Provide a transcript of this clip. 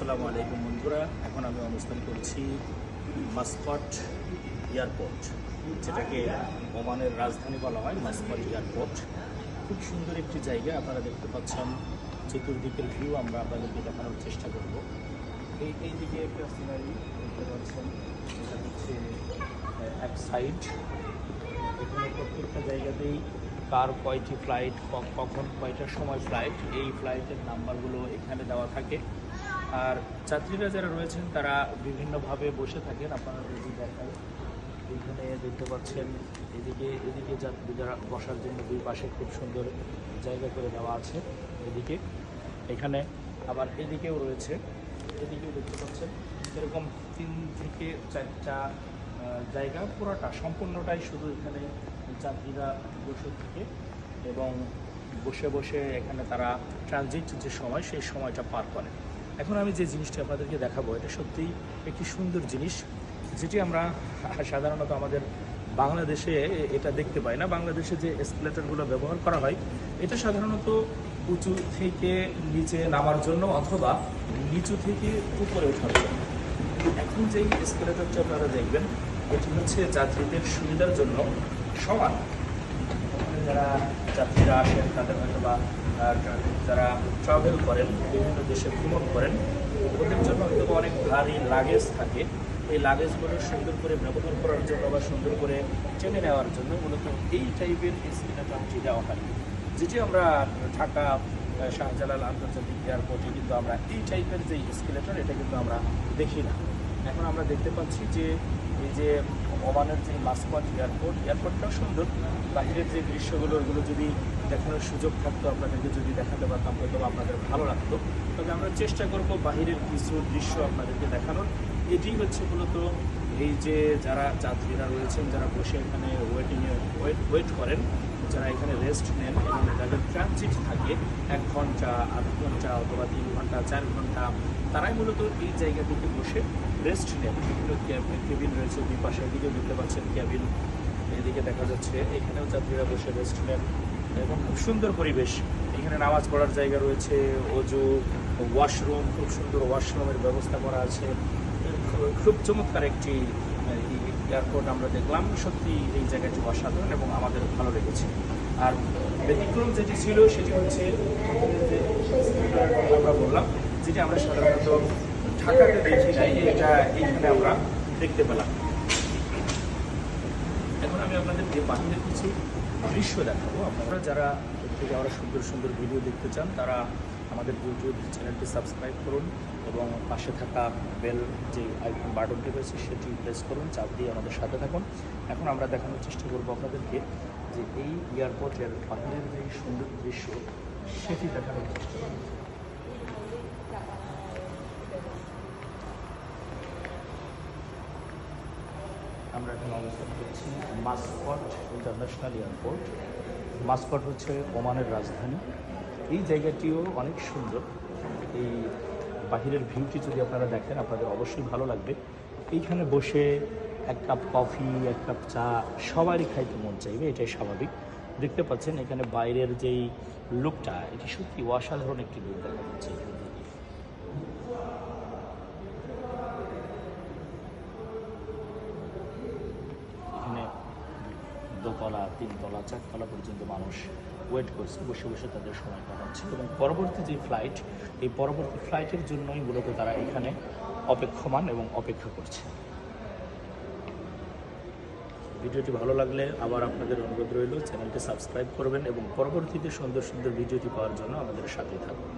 আসসালামু আলাইকুম বন্ধুরা, এখন আমি অবস্থান করছি মাস্কট এয়ারপোর্ট, যেটাকে ওমানের রাজধানী বলা হয়, মাস্কট এয়ারপোর্ট। খুব সুন্দর একটি জায়গা, আপনারা দেখতে পাচ্ছেন, চতুর্দিকের ভিউ আমরা আপনাদেরকে দেখানোর চেষ্টা করব। এই এই দিকে একটা সিনারি দেখতে পাচ্ছেন এটা হচ্ছে এক সাইড এখানে প্রত্যেকটা জায়গাতেই কার কয়টি ফ্লাইট কখন কয়টার সময় ফ্লাইট এই ফ্লাইটের নাম্বারগুলো এখানে দেওয়া থাকে। আর যাত্রীরা যারা রয়েছেন, তারা বিভিন্নভাবে বসে থাকেন আপনারা যদি দেখায়। এইখানে দেখতে পাচ্ছেন, এদিকে এদিকে যাত্রী যারা বসার জন্য দুই পাশে খুব সুন্দর জায়গা করে দেওয়া আছে, এদিকে। এখানে আবার এদিকেও রয়েছে, এদিকেও দেখতে পাচ্ছেন, এরকম তিন থেকে চারটা জায়গা পুরোটা, সম্পূর্ণটাই শুধু এখানে যাত্রীরা বসে থাকে এবং বসে বসে এখানে তারা ট্রানজিট যে সময়, সেই সময়টা পার করে। এখন আমি যে জিনিসটা আপনাদেরকে দেখাবো, এটা সত্যিই একটি সুন্দর জিনিস, যেটি আমরা সাধারণত আমাদের বাংলাদেশে এটা দেখতে পাই না। বাংলাদেশে যে এসকেলেটরগুলো ব্যবহার করা হয়, এটা সাধারণত উঁচু থেকে নিচে নামার জন্য অথবা নিচু থেকে উপরে ওঠার জন্য। এখন যেই এসকেলেটরটা আপনারা দেখবেন, এটি হচ্ছে যাত্রীদের সুবিধার জন্য সমান। যারা যাত্রীরা আসেন, তাদের হয়তো বা যারা ট্রাভেল করেন, বিভিন্ন দেশে ভ্রমণ করেন, ওদের জন্য হয়তো অনেক ভারী লাগেজ থাকে। এই লাগেজগুলো সুন্দর করে ব্যবহার করার জন্য বা সুন্দর করে টেনে নেওয়ার জন্য মূলত এই টাইপের এসকেলেটরটি দেওয়া হয়। যেটি আমরা ঢাকা শাহজালাল আন্তর্জাতিক এয়ারপোর্টে কিন্তু আমরা এই টাইপের যে এসকেলেটর এটা কিন্তু আমরা দেখি না। এখন আমরা দেখতে পাচ্ছি যে এই যে ওমানের যে মাসকট এয়ারপোর্ট, এয়ারপোর্টটাও সুন্দর। বাহিরের যে দৃশ্যগুলো, ওগুলো যদি দেখানোর সুযোগ থাকতো, আপনাদেরকে যদি দেখাতে পারতাম, হয়তো আপনাদের ভালো লাগতো। তবে আমরা চেষ্টা করব বাহিরের কিছু দৃশ্য আপনাদেরকে দেখানোর। এটি হচ্ছে মূলত এই যে যারা যাত্রীরা রয়েছেন, যারা বসে এখানে ওয়েটিংয়ে ওয়েট ওয়েট করেন যারা এখানে রেস্ট নেন এবং যাদের ট্রানজিট থাকে, এক ঘণ্টা, আধ ঘণ্টা অথবা তিন ঘণ্টা, চার ঘণ্টা, তারাই মূলত এই জায়গাটিতে বসে রেস্ট নেন। বিভিন্ন কেবিন রয়েছে, দুই পাশে এদিকে দেখতে পাচ্ছেন কেবিন এদিকে দেখা যাচ্ছে এখানেও যাত্রীরা বসে রেস্ট নেন এবং খুব সুন্দর পরিবেশ। এখানে নামাজ পড়ার জায়গা রয়েছে, অজু ওয়াশরুম খুব সুন্দর ওয়াশরুমের ব্যবস্থা করা আছে। খুব চমৎকার একটি এয়ারপোর্ট আমরা দেখলাম, সত্যি এই জায়গাটি অসাধারণ এবং আমাদের ভালো লেগেছে। আর ব্যতিক্রম যেটি ছিল, সেটি হচ্ছে আমরা বললাম, যেটি আমরা সাধারণত ঢাকাতে দেখি নাই, এটা এইখানে আমরা দেখতে পেলাম। এখন আমি আপনাদের যে বাহিরের কিছু দৃশ্য দেখাবো। আপনারা যারা আরও সুন্দর সুন্দর ভিডিও দেখতে চান, তারা আমাদের ইউটিউব চ্যানেলটি সাবস্ক্রাইব করুন এবং পাশে থাকা বেল যে আইকন বাটনটি রয়েছে, সেটি প্রেস করুন, চাপ দিয়ে আমাদের সাথে থাকুন। এখন আমরা দেখানোর চেষ্টা করব আপনাদেরকে যে এই এয়ারপোর্টের বাহিরের যে সুন্দর দৃশ্য, সেটি দেখানোর চেষ্টা করব। আমরা এখন অবস্থান করছি মাসকট ইন্টারন্যাশনাল এয়ারপোর্ট। মাসকট হচ্ছে ওমানের রাজধানী। এই জায়গাটিও অনেক সুন্দর। এই বাহিরের ভিউটি যদি আপনারা দেখেন, আপনাদের অবশ্যই ভালো লাগবে। এইখানে বসে এক কাপ কফি এক কাপ চা সবারই খাইতে মন চাইবে, এটাই স্বাভাবিক। দেখতে পাচ্ছেন, এখানে বাইরের যেই লুকটা এটি সত্যি অসাধারণ একটি লুক দেখা যাচ্ছে। এখানে দোতলা, তিনতলা, চারতলা পর্যন্ত মানুষ ওয়েট করছে, বসে বসে তাদের সময় কাটাচ্ছে এবং পরবর্তী যে ফ্লাইট এই পরবর্তী ফ্লাইটের জন্যই মূলত তারা এখানে অপেক্ষমান এবং অপেক্ষা করছে। ভিডিওটি ভালো লাগলে আবার আপনাদের অনুরোধ রইল, চ্যানেলটি সাবস্ক্রাইব করবেন এবং পরবর্তীতে সুন্দর সুন্দর ভিডিওটি পাওয়ার জন্য আমাদের সাথে থাকুন।